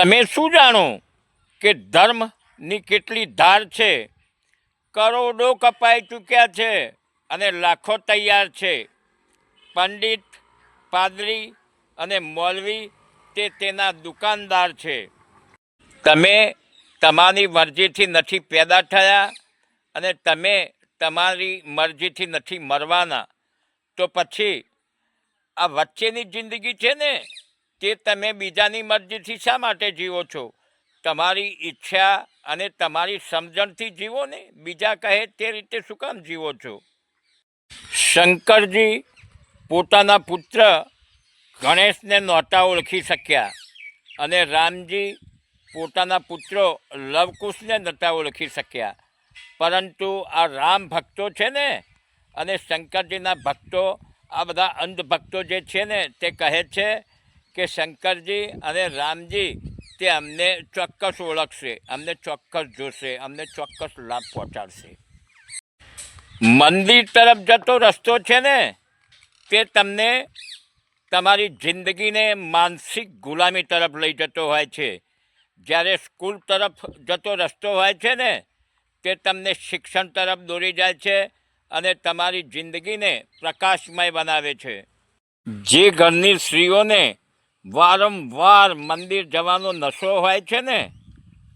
તમે શું જાણો કે ધર્મની કેટલી ધાર છે? કરોડો કપાઈ ચૂક્યા છે અને લાખો તૈયાર છે. પંડિત, પાદરી અને મૌલવી તે તેના દુકાનદાર છે. તમે તમારી મરજીથી નથી પેદા થયા અને તમે તમારી મરજીથી નથી મરવાના. તો પછી આ વચ્ચેની જિંદગી છે ને? તે તમે બીજાની મરજીથી શા માટે જીવો છો? તમારી ઈચ્છા અને તમારી સમજણથી જીવો ને? બીજા કહે તે રીતે શું કામ જીવો છો? શંકરજી પોતાના પુત્ર ગણેશને નહોતા ઓળખી શક્યા અને રામજી પોતાના પુત્રો લવકુશને નહોતા ઓળખી શક્યા. પરંતુ આ રામ ભક્તો છે ને? અને શંકરજીના ભક્તો, આ બધા અંધભક્તો જે છે ને, તે કહે છે કે શંકરજી અને રામજી, તે અમને ચોક્કસ ઓળખશે, અમને ચોક્કસ જોશે, અમને ચોક્કસ લાભ પહોંચાડશે. મંદિર તરફ જતો રસ્તો છે ને, તે તમને તમારી જિંદગીને માનસિક ગુલામી તરફ લઈ જતો હોય છે. જ્યારે સ્કૂલ તરફ જતો રસ્તો હોય છે ને, તે તમને શિક્ષણ તરફ દોરી જાય છે અને તમારી જિંદગીને પ્રકાશમય બનાવે છે. જે ઘરની સ્ત્રીઓને વારંવાર મંદિર જવાનો નશો હોય છે ને,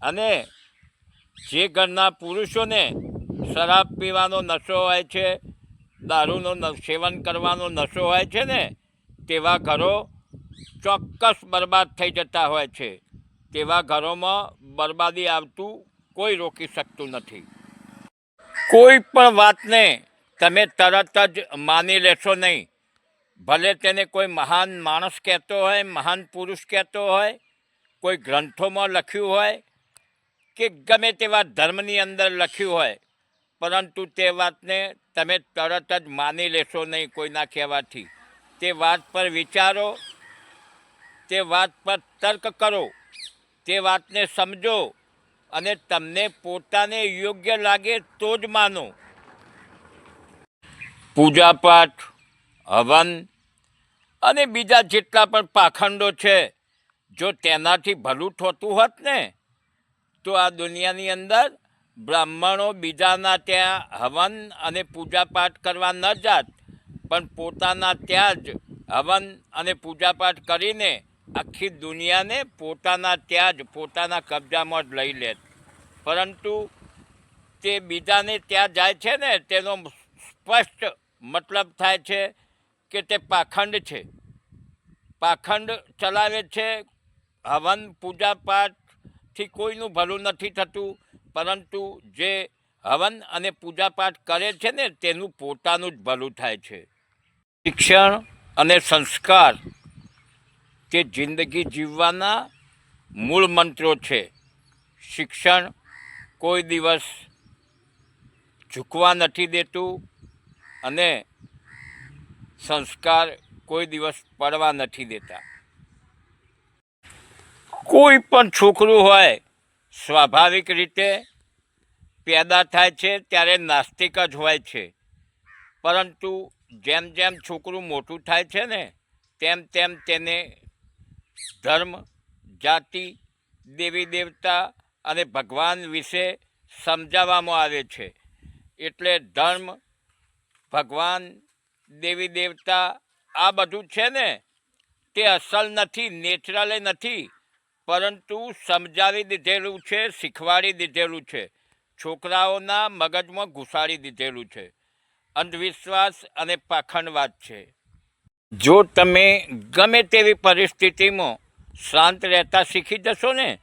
અને જે ઘરના પુરુષોને શરાબ પીવાનો નશો હોય છે, દારૂનો સેવન કરવાનો નશો હોય છે ને, તેવા ઘરો ચોક્કસ બરબાદ થઈ જતા હોય છે. તેવા ઘરોમાં બરબાદી આવતું કોઈ રોકી શકતું નથી. કોઈ પણ વાતને તમે તરત જ માની લેશો નહીં. ભલે તેને કોઈ મહાન માણસ કહેતો હોય, મહાન પુરુષ કહેતો હોય, કોઈ ગ્રંથોમાં લખ્યું હોય, કે ગમે તેવા ધર્મની અંદર લખ્યું હોય, પરંતુ તે વાતને તમે તરત જ માની લેશો નહીં કોઈના કહેવાથી. તે વાત પર વિચારો, તે વાત પર તર્ક કરો, તે વાતને સમજો અને તમને પોતાને યોગ્ય લાગે તો જ માનો. પૂજાપાઠ હવન અને બીજા જેટલા પણ પાખંડો છે, જો તેનાથી ભલું થતું હોત ને, તો આ દુનિયાની અંદર બ્રાહ્મણો બીજાના ત્યાં હવન અને પૂજાપાઠ કરવા ન જાત, પણ પોતાના ત્યાં જ હવન અને પૂજાપાઠ કરીને આખી દુનિયાને પોતાના ત્યાં જ, પોતાના કબજામાં જ લઈ લે પરંતુ તે બીજાને ત્યાં જાય છે ને, તેનો સ્પષ્ટ મતલબ થાય છે કે તે પાખંડ છે. પાખંડ ચલાવે છે, હવન પૂજાપાઠથી કોઈનું ભલું નથી થતું, પરંતુ જે હવન અને પૂજાપાઠ કરે છે ને, તેનું પોતાનું જ ભલું થાય છે. શિક્ષણ અને સંસ્કાર તે જિંદગી જીવવાના મૂળ મંત્રો છે. શિક્ષણ કોઈ દિવસ ઝૂકવા નથી દેતું અને સંસ્કાર કોઈ દિવસ પડવા નથી દેતા. કોઈ પણ છોકરું હોય, સ્વાભાવિક રીતે પેદા થાય છે, ત્યારે નાસ્તિક જ હોય છે. પરંતુ જેમ જેમ છોકરું મોટું થાય છે ને, તેમ તેમ તેને ધર્મ, જાતિ, દેવી દેવતા અને ભગવાન વિશે સમજાવવામાં આવે છે. એટલે ધર્મ ભગવાન દેવી દેવતા, આ બધું છે ને, તે અસલ નથી, નેચરલે નથી, પરંતુ સમજાવી દીધેલું છે, શીખવાડી દીધેલું છે. છોકરાઓના મગજમાં ઘુસાડી દીધેલું છે. અંધવિશ્વાસ અને પાખંડવાદ છે. જો તમે ગમે તેવી પરિસ્થિતિમાં શાંત રહેતા શીખી જશો ને,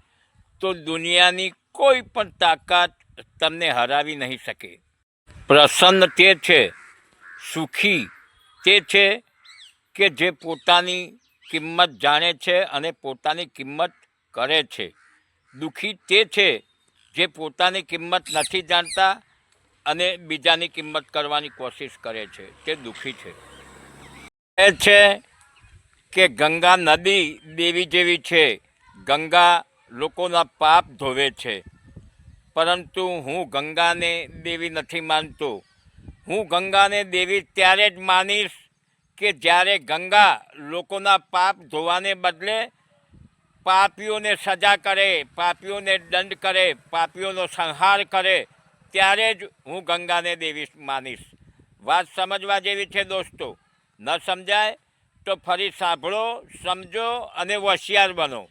તો દુનિયાની કોઈ પણ તાકાત તમને હરાવી નહીં શકે. પ્રસન્ન તે છે સુખી તે છે કે જે પોતાની કિંમત જાણે છે અને પોતાની કિંમત કરે છે. દુઃખી તે છે જે પોતાની કિંમત નથી જાણતા અને બીજાની કિંમત કરવાની કોશિશ કરે છે. તે દુઃખી છે. એ છે કે ગંગા નદી દેવી જેવી છે. ગંગા લોકોના પાપ ધોવે છે. પરંતુ હું ગંગાને દેવી નથી માનતો. હું ગંગાને દેવી ત્યારે જ માનીશ કે જ્યારે ગંગા લોકોના પાપ ધોવાને બદલે પાપીઓને સજા કરે, પાપીઓને દંડ કરે, પાપીઓનો સંહાર કરે, ત્યારે જ હું ગંગાને દેવી માનીશ. વાત સમજવા જેવી છે દોસ્તો. ન સમજાય તો ફરી સાંભળો, સમજો અને હોશિયાર બનો.